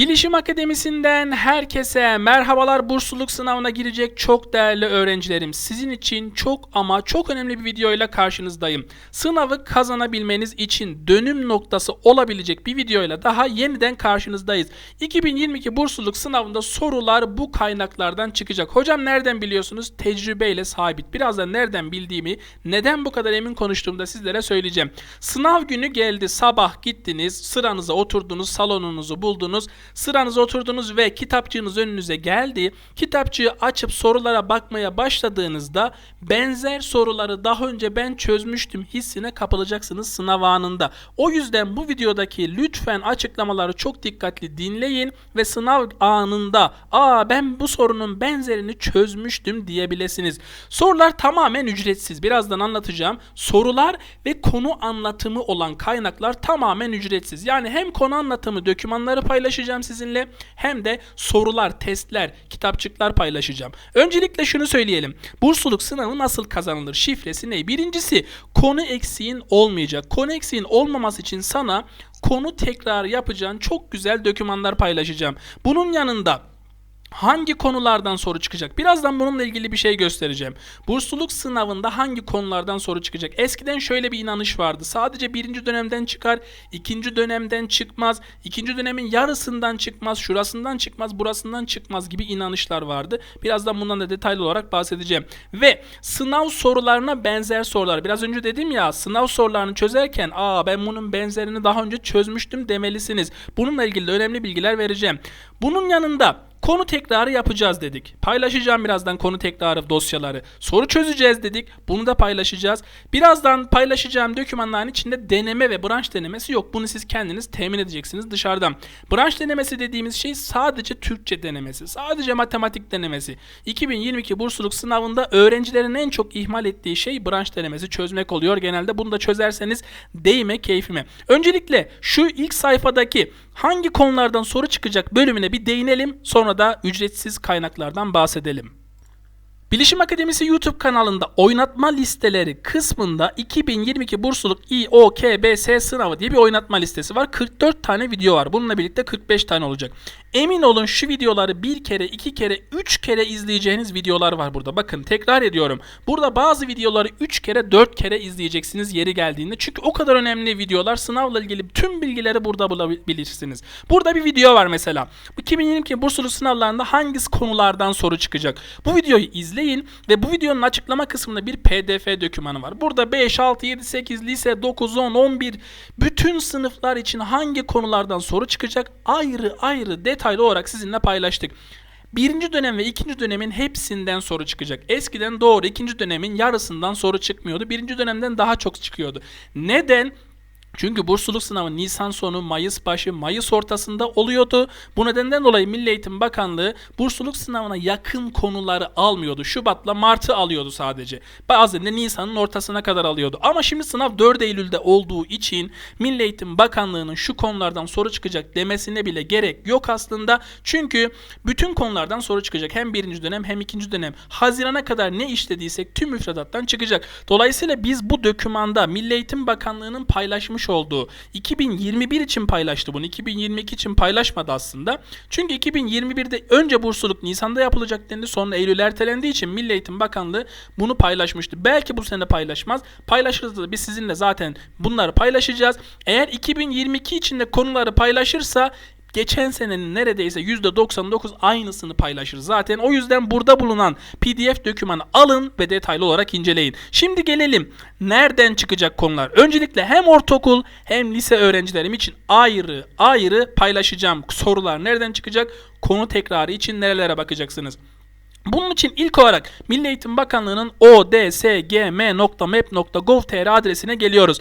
Bilişim Akademisi'nden herkese merhabalar. Bursluluk sınavına girecek çok değerli öğrencilerim. Sizin için çok ama çok önemli bir videoyla karşınızdayım. Sınavı kazanabilmeniz için dönüm noktası olabilecek bir videoyla daha yeniden karşınızdayız. 2022 bursluluk sınavında sorular bu kaynaklardan çıkacak. Hocam nereden biliyorsunuz? Tecrübeyle sabit. Birazdan nereden bildiğimi, neden bu kadar emin konuştuğumda sizlere söyleyeceğim. Sınav günü geldi. Sabah gittiniz, sıranıza oturdunuz, salonunuzu buldunuz. Sıranıza oturdunuz ve kitapçığınız önünüze geldi. Kitapçığı açıp sorulara bakmaya başladığınızda benzer soruları daha önce ben çözmüştüm hissine kapılacaksınız sınav anında. O yüzden bu videodaki lütfen açıklamaları çok dikkatli dinleyin ve sınav anında aa ben bu sorunun benzerini çözmüştüm diyebilirsiniz. Sorular tamamen ücretsiz. Birazdan anlatacağım. Sorular ve konu anlatımı olan kaynaklar tamamen ücretsiz. Yani hem konu anlatımı dokümanları paylaşacağım sizinle hem de sorular, testler, kitapçıklar paylaşacağım. Öncelikle şunu söyleyelim. Bursluluk sınavı nasıl kazanılır? Şifresi ne? Birincisi konu eksiğin olmayacak. Konu eksiğin olmaması için sana konu tekrar yapacağın çok güzel dokümanlar paylaşacağım. Bunun yanında Hangi konulardan soru çıkacak? Birazdan bununla ilgili bir şey göstereceğim. Bursluluk sınavında hangi konulardan soru çıkacak? Eskiden şöyle bir inanış vardı. Sadece birinci dönemden çıkar, ikinci dönemden çıkmaz, ikinci dönemin yarısından çıkmaz, şurasından çıkmaz, burasından çıkmaz gibi inanışlar vardı. Birazdan bundan da detaylı olarak bahsedeceğim. Ve sınav sorularına benzer sorular. Biraz önce dedim ya sınav sorularını çözerken aa ben bunun benzerini daha önce çözmüştüm demelisiniz. Bununla ilgili de önemli bilgiler vereceğim. Bunun yanında Konu tekrarı yapacağız dedik. Paylaşacağım birazdan konu tekrarı dosyaları. Soru çözeceğiz dedik. Bunu da paylaşacağız. Birazdan paylaşacağım dokümanların içinde deneme ve branş denemesi yok. Bunu siz kendiniz temin edeceksiniz dışarıdan. Branş denemesi dediğimiz şey sadece Türkçe denemesi. Sadece matematik denemesi. 2022 bursluluk sınavında öğrencilerin en çok ihmal ettiği şey branş denemesi çözmek oluyor. Genelde bunu da çözerseniz değme keyfime. Öncelikle şu ilk sayfadaki hangi konulardan soru çıkacak bölümüne bir değinelim. Sonra da ücretsiz kaynaklardan bahsedelim. Bilişim Akademisi YouTube kanalında oynatma listeleri kısmında 2022 bursluluk İOKBS sınavı diye bir oynatma listesi var. 44 tane video var. Bununla birlikte 45 tane olacak. Emin olun şu videoları bir kere, iki kere, üç kere izleyeceğiniz videolar var burada. Bakın tekrar ediyorum. Burada bazı videoları üç kere, dört kere izleyeceksiniz yeri geldiğinde. Çünkü o kadar önemli videolar. Sınavla ilgili tüm bilgileri burada bulabilirsiniz. Burada bir video var mesela. 2022 bursluluk sınavlarında hangi konulardan soru çıkacak? Bu videoyu izleyin ve bu videonun açıklama kısmında bir pdf dokümanı var. Burada 5, 6, 7, 8, lise, 9, 10, 11 bütün sınıflar için hangi konulardan soru çıkacak ayrı ayrı detaylı olarak sizinle paylaştık. Birinci dönem ve ikinci dönemin hepsinden soru çıkacak. Eskiden doğru ikinci dönemin yarısından soru çıkmıyordu. Birinci dönemden daha çok çıkıyordu. Neden? Çünkü bursluluk sınavı Nisan sonu, Mayıs başı, Mayıs ortasında oluyordu. Bu nedenden dolayı Milli Eğitim Bakanlığı bursluluk sınavına yakın konuları almıyordu. Şubat'la Mart'ı alıyordu sadece. Bazen de Nisan'ın ortasına kadar alıyordu. Ama şimdi sınav 4 Eylül'de olduğu için Milli Eğitim Bakanlığı'nın şu konulardan soru çıkacak demesine bile gerek yok aslında. Çünkü bütün konulardan soru çıkacak. Hem birinci dönem hem ikinci dönem. Hazirana kadar ne işlediysek tüm müfredattan çıkacak. Dolayısıyla biz bu dokümanda Milli Eğitim Bakanlığı'nın paylaşmış paylaşmış olduğu 2021 için paylaştı bunu. 2022 için paylaşmadı aslında. Çünkü 2021'de önce bursluluk Nisan'da yapılacak dendi. Sonra Eylül ertelendiği için Milli Eğitim Bakanlığı bunu paylaşmıştı. Belki bu sene paylaşmaz. Paylaşırsa da biz sizinle zaten bunları paylaşacağız. Eğer 2022 içinde konuları paylaşırsa geçen senenin neredeyse %99 aynısını paylaşır. Zaten o yüzden burada bulunan PDF dokümanı alın ve detaylı olarak inceleyin. Şimdi gelelim nereden çıkacak konular. Öncelikle hem ortaokul hem lise öğrencilerim için ayrı ayrı paylaşacağım sorular nereden çıkacak? Konu tekrarı için nerelere bakacaksınız? Bunun için ilk olarak Milli Eğitim Bakanlığı'nın odsgm.map.gov.tr adresine geliyoruz.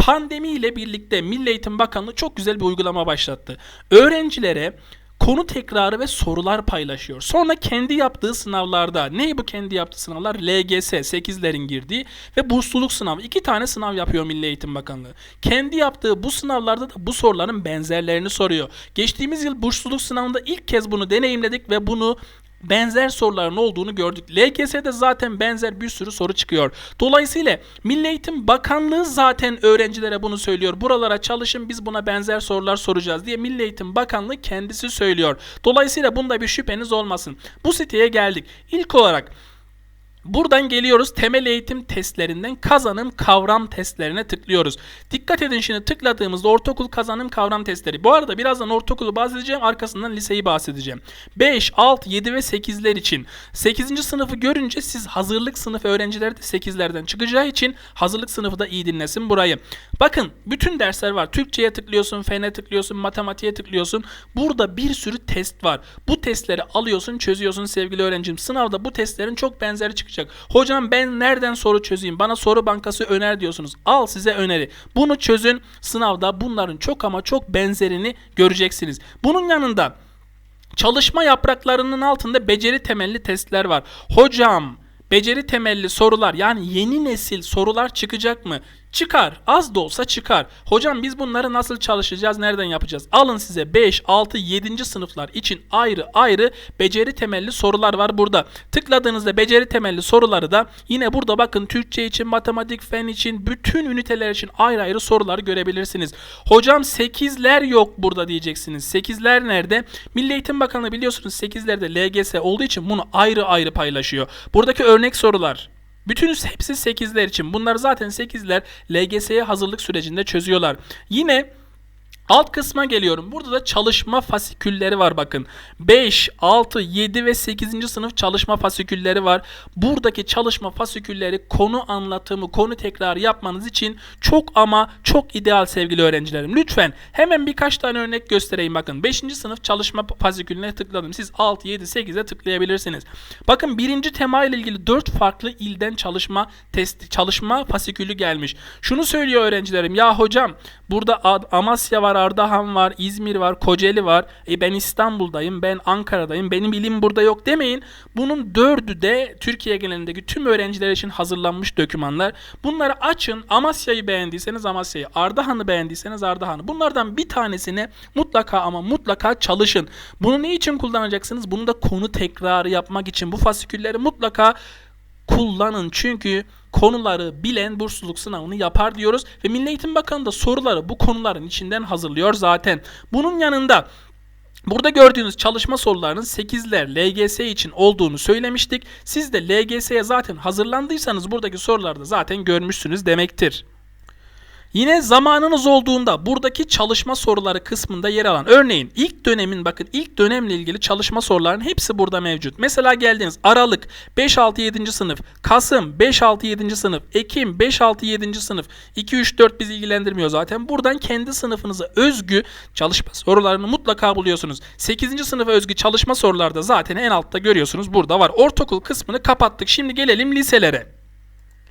Pandemi ile birlikte Milli Eğitim Bakanlığı çok güzel bir uygulama başlattı. Öğrencilere konu tekrarı ve sorular paylaşıyor. Sonra kendi yaptığı sınavlarda, ne bu kendi yaptığı sınavlar? LGS, 8'lerin girdiği ve bursluluk sınavı. iki tane sınav yapıyor Milli Eğitim Bakanlığı. Kendi yaptığı bu sınavlarda da bu soruların benzerlerini soruyor. Geçtiğimiz yıl bursluluk sınavında ilk kez bunu deneyimledik ve bunu benzer soruların olduğunu gördük. LGS'de zaten benzer bir sürü soru çıkıyor. Dolayısıyla Milli Eğitim Bakanlığı zaten öğrencilere bunu söylüyor. Buralara çalışın biz buna benzer sorular soracağız diye Milli Eğitim Bakanlığı kendisi söylüyor. Dolayısıyla bunda bir şüpheniz olmasın. Bu siteye geldik. İlk olarak Buradan geliyoruz temel eğitim testlerinden kazanım kavram testlerine tıklıyoruz. Dikkat edin şimdi tıkladığımızda ortaokul kazanım kavram testleri. Bu arada birazdan ortaokulu bahsedeceğim arkasından liseyi bahsedeceğim. 5, 6, 7 ve 8'ler için 8. sınıfı görünce siz hazırlık sınıfı öğrencileri de 8'lerden çıkacağı için hazırlık sınıfı da iyi dinlesin burayı. Bakın bütün dersler var. Türkçe'ye tıklıyorsun, fene tıklıyorsun, matematiğe tıklıyorsun. Burada bir sürü test var. Bu testleri alıyorsun, çözüyorsun sevgili öğrencim. Sınavda bu testlerin çok benzeri çıkacak. Hocam ben nereden soru çözeyim? Bana soru bankası öner diyorsunuz. Al size öneri. Bunu çözün. Sınavda bunların çok ama çok benzerini göreceksiniz. Bunun yanında çalışma yapraklarının altında beceri temelli testler var. Hocam beceri temelli sorular yani yeni nesil sorular çıkacak mı? Çıkar. Az da olsa çıkar. Hocam biz bunları nasıl çalışacağız? Nereden yapacağız? Alın size 5, 6, 7. sınıflar için ayrı ayrı beceri temelli sorular var burada. Tıkladığınızda beceri temelli soruları da yine burada bakın Türkçe için, matematik, fen için, bütün üniteler için ayrı ayrı soruları görebilirsiniz. Hocam 8'ler yok burada diyeceksiniz. 8'ler nerede? Milli Eğitim Bakanlığı biliyorsunuz 8'lerde LGS olduğu için bunu ayrı ayrı paylaşıyor. Buradaki örnek sorular bütün hepsi 8'ler için. Bunlar zaten 8'ler LGS'ye hazırlık sürecinde çözüyorlar. Yine Alt kısma geliyorum. Burada da çalışma fasikülleri var bakın. 5, 6, 7 ve 8. sınıf çalışma fasikülleri var. Buradaki çalışma fasikülleri konu anlatımı, konu tekrarı yapmanız için çok ama çok ideal sevgili öğrencilerim. Lütfen hemen birkaç tane örnek göstereyim bakın. 5. sınıf çalışma fasikülüne tıkladım. Siz 6, 7, 8'e tıklayabilirsiniz. Bakın birinci tema ile ilgili 4 farklı ilden çalışma testi, çalışma fasikülü gelmiş. Şunu söylüyor öğrencilerim. Ya hocam burada Amasya var, Ardahan var, İzmir var, Kocaeli var. E ben İstanbul'dayım, ben Ankara'dayım, benim ilim burada yok demeyin. Bunun dördü de Türkiye genelindeki tüm öğrenciler için hazırlanmış dokümanlar. Bunları açın. Amasya'yı beğendiyseniz Amasya'yı, Ardahan'ı beğendiyseniz Ardahan'ı. Bunlardan bir tanesini mutlaka ama mutlaka çalışın. Bunu ne için kullanacaksınız? Bunu da konu tekrarı yapmak için. Bu fasikülleri mutlaka kullanın. Çünkü konuları bilen bursluluk sınavını yapar diyoruz ve Milli Eğitim Bakanı da soruları bu konuların içinden hazırlıyor zaten. Bunun yanında Burada gördüğünüz çalışma sorularının 8'ler LGS için olduğunu söylemiştik. Siz de LGS'ye zaten hazırlandıysanız buradaki soruları da zaten görmüşsünüz demektir. Yine zamanınız olduğunda buradaki çalışma soruları kısmında yer alan örneğin ilk dönemin bakın ilk dönemle ilgili çalışma sorularının hepsi burada mevcut. Mesela geldiniz Aralık 5 6 7. sınıf, Kasım 5 6 7. sınıf, Ekim 5 6 7. sınıf, 2 3 4 bizi ilgilendirmiyor zaten. Buradan kendi sınıfınıza özgü çalışma sorularını mutlaka buluyorsunuz. 8. sınıfa özgü çalışma sorularda zaten en altta görüyorsunuz. Burada var. Ortaokul kısmını kapattık. Şimdi gelelim liselere.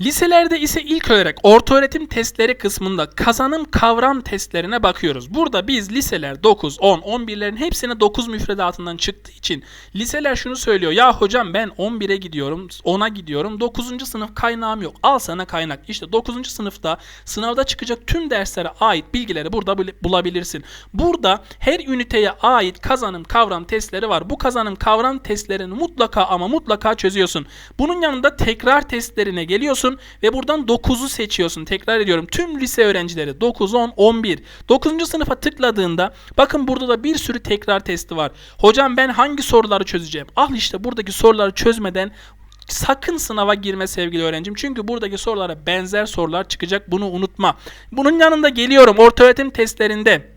Liselerde ise ilk olarak ortaöğretim testleri kısmında kazanım kavram testlerine bakıyoruz. Burada biz liseler 9, 10, 11'lerin hepsine 9 müfredatından çıktığı için liseler şunu söylüyor. Ya hocam ben 11'e gidiyorum, 10'a gidiyorum. 9. sınıf kaynağım yok. Al sana kaynak. İşte 9. sınıfta sınavda çıkacak tüm derslere ait bilgileri burada bulabilirsin. Burada her üniteye ait kazanım kavram testleri var. Bu kazanım kavram testlerini mutlaka ama mutlaka çözüyorsun. Bunun yanında tekrar testlerine geliyorsun geliyorsun ve buradan 9'u seçiyorsun. Tekrar ediyorum. Tüm lise öğrencileri 9, 10, 11. 9. sınıfa tıkladığında bakın burada da bir sürü tekrar testi var. Hocam ben hangi soruları çözeceğim? Al işte buradaki soruları çözmeden Sakın sınava girme sevgili öğrencim. Çünkü buradaki sorulara benzer sorular çıkacak. Bunu unutma. Bunun yanında geliyorum ortaöğretim testlerinde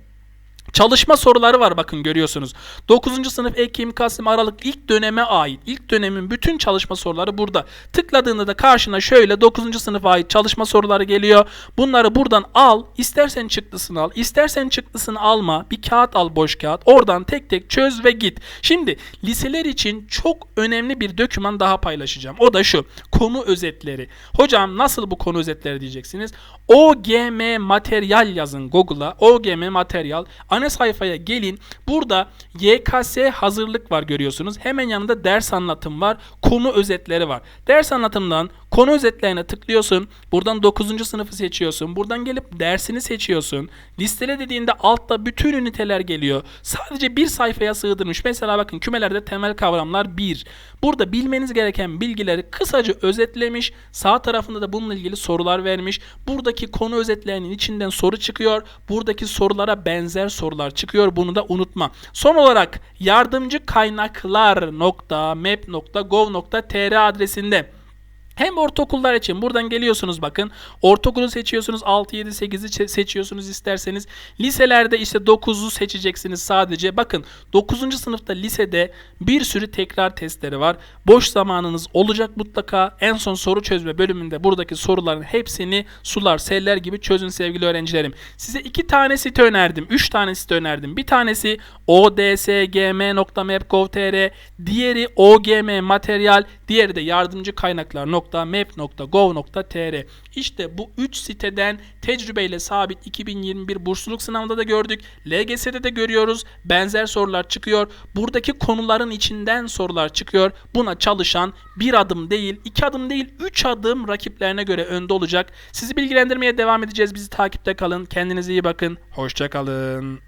Çalışma soruları var bakın görüyorsunuz. 9. sınıf Ekim, Kasım, Aralık ilk döneme ait. İlk dönemin bütün çalışma soruları burada. Tıkladığında da karşına şöyle 9. sınıfa ait çalışma soruları geliyor. Bunları buradan al. İstersen çıktısını al. istersen çıktısını alma. Bir kağıt al boş kağıt. Oradan tek tek çöz ve git. Şimdi liseler için çok önemli bir doküman daha paylaşacağım. O da şu. Konu özetleri. Hocam nasıl bu konu özetleri diyeceksiniz. OGM materyal yazın Google'a. OGM materyal. Ana sayfaya gelin. Burada YKS hazırlık var görüyorsunuz. Hemen yanında ders anlatım var. Konu özetleri var. Ders anlatımdan Konu özetlerine tıklıyorsun. Buradan 9. sınıfı seçiyorsun. Buradan gelip dersini seçiyorsun. Listele dediğinde altta bütün üniteler geliyor. Sadece bir sayfaya sığdırmış. Mesela bakın kümelerde temel kavramlar 1. Burada bilmeniz gereken bilgileri kısaca özetlemiş. Sağ tarafında da bununla ilgili sorular vermiş. Buradaki konu özetlerinin içinden soru çıkıyor. Buradaki sorulara benzer sorular çıkıyor. Bunu da unutma. Son olarak yardımcı kaynaklar.map.gov.tr adresinde hem ortaokullar için buradan geliyorsunuz bakın. Ortaokulu seçiyorsunuz. 6, 7, 8'i seçiyorsunuz isterseniz. Liselerde işte 9'u seçeceksiniz sadece. Bakın 9. sınıfta lisede bir sürü tekrar testleri var. Boş zamanınız olacak mutlaka. En son soru çözme bölümünde buradaki soruların hepsini sular, seller gibi çözün sevgili öğrencilerim. Size iki tane site önerdim. Üç tane site önerdim. Bir tanesi odsgm.map.gov.tr Diğeri ogm materyal. Diğeri de yardımcı kaynaklar map.gov.tr İşte bu 3 siteden tecrübeyle sabit 2021 bursluluk sınavında da gördük. LGS'de de görüyoruz. Benzer sorular çıkıyor. Buradaki konuların içinden sorular çıkıyor. Buna çalışan bir adım değil, iki adım değil, üç adım rakiplerine göre önde olacak. Sizi bilgilendirmeye devam edeceğiz. Bizi takipte kalın. Kendinize iyi bakın. Hoşçakalın.